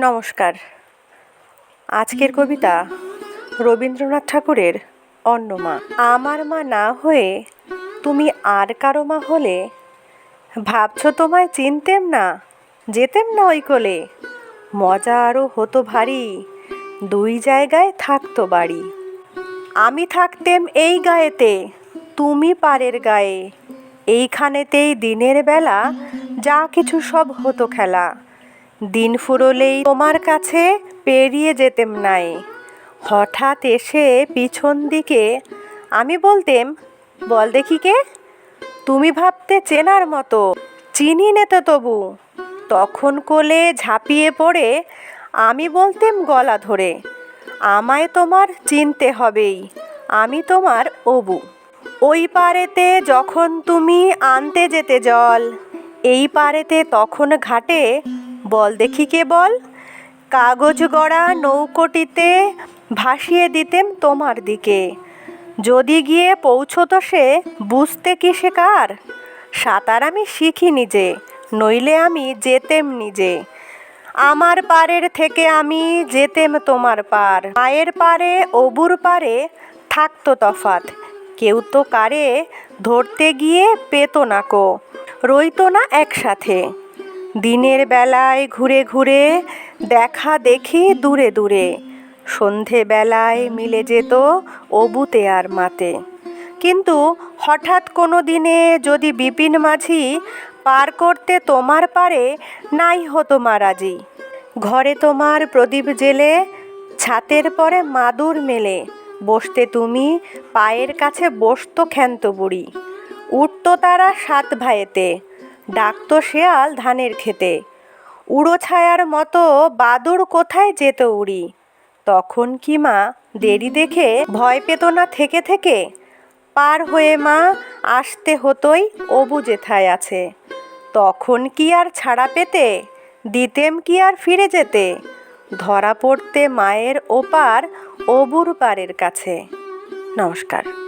নমস্কার। আজকের কবিতা রবীন্দ্রনাথ ঠাকুরের অন্য মা। আমার মা না হয়ে তুমি আর কারও মা হলে? ভাবছ তোমায় চিনতেম না, যেতেম না ওই কোলে? মজা আরও হতো ভারী, দুই জায়গায় থাকতো বাড়ি। আমি থাকতেম এই গায়েতে, তুমি পারের গায়ে। এইখানেতেই দিনের বেলা যা কিছু সব হতো খেলা। দিন ফুরলেই তোমার কাছে পেরিয়ে যেতেম নাই। হঠাৎ এসে পিছন দিকে আমি বলতেম, বল দেখি কে? তুমি ভাবতে চেনার মতো, চিনি নে তো তবু। তখন কোলে ঝাঁপিয়ে পড়ে আমি বলতেম গলা ধরে, আমায় তোমার চিনতে হবেই, আমি তোমার অবু। ওই পারেতে যখন তুমি আনতে যেতে জল, এই পারেতে তখন ঘাটে বল, দেখি কে বল। কাগজ গড়া নৌকোটিতে ভাসিয়ে দিতেম তোমার দিকে। যদি গিয়ে পৌঁছতো সে, বুঝতে কি সে কার? সাঁতার আমি শিখি নিজে, নইলে আমি যেতেম নিজে। আমার পারের থেকে আমি যেতেম তোমার পার। মায়ের পারে, অবুর পারে থাকতো তফাত। কেউ তো কারে ধরতে গিয়ে পেতো না কো। রইতো না একসাথে। দিনের বেলায় ঘুরে ঘুরে, দেখা দেখি দূরে দূরে। সন্ধেবেলায় মিলে যেত অবুতে আর মাতে। কিন্তু হঠাৎ কোনো দিনে যদি বিপিন মাঝি পার করতে তোমার পারে, নাই হতো মারাজি ঘরে তোমার প্রদীপ জেলে, ছাতের পরে মাদুর মেলে। বসতে তুমি পায়ের কাছে বসতো ক্ষান্ত বুড়ি। উঠতো তারা সাত ভাইয়েতে ডাকতো শেয়াল ধানের খেতে উড়ো ছায়ার মতো বাদুর কোথায় যেত উড়ি? তখন কি মা দেরি দেখে ভয় পেত না থেকে থেকে? পার হয়ে মা আসতে হতোই অবু যেথায় আছে। তখন কি আর ছাড়া পেতে? দিতেম কি আর ফিরে যেতে? ধরা পড়তে মায়ের ওপার অবুর পারের কাছে। নমস্কার।